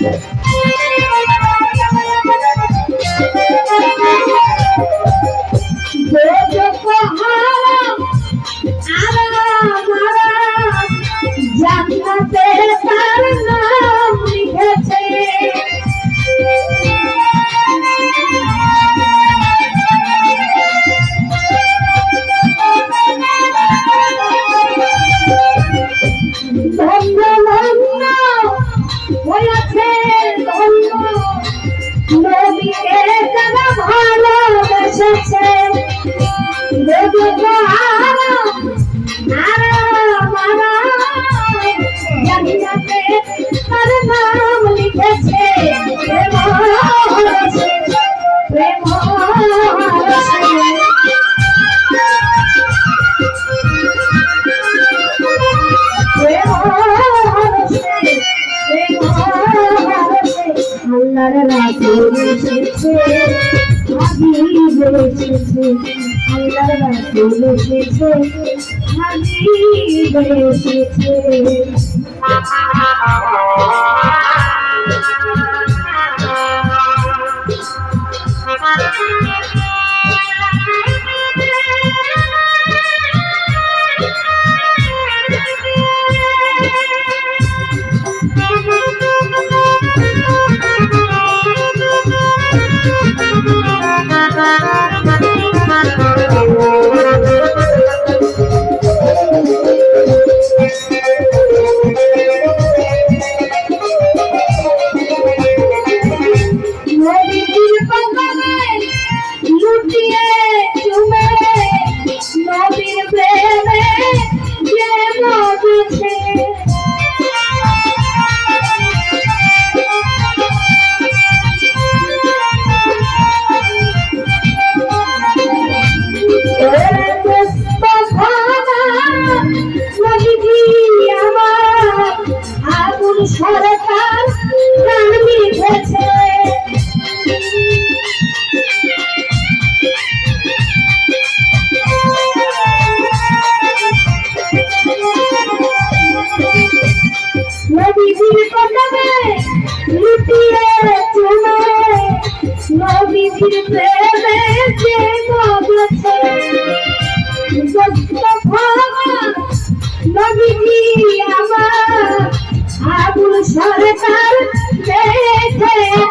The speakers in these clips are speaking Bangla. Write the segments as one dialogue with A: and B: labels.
A: জান্নাতে আল্লাহর রাসূল এসেছে হাবিব এসেছে আল্লাহর রাসূল এসেছে হাবিব এসেছে নদীর সরকার প্রাণ মিঠেছে নদীর কদমে লুটিয়ে চুমে নদীর প্রেমে যে মগেছে নদীজি আমার আবুল সরকার দেখেছে।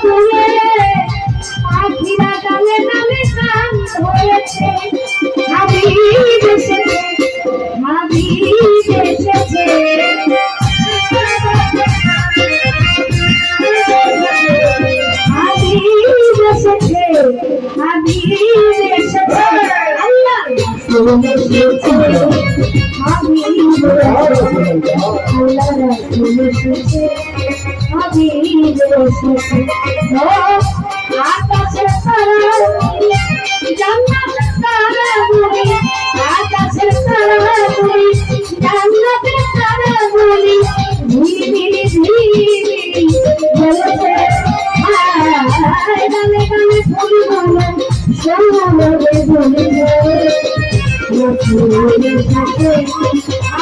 A: তুলে পাখিরা ডালে ডালে গান ধরেছে হাবিব এসেছে হাবিব এসেছে হাবিব এসেছে হাবিব এসেছে আল্লাহ আকাশে তারা জান্নাতে তারা বলি আকাশে তারা বলি জান্নাতে তারা বলি ঝিরিমিরি ঝিরিমিরি বলেছে হায় গানে গানে ফুল বলে সোনালে বলে রসুলের সাথে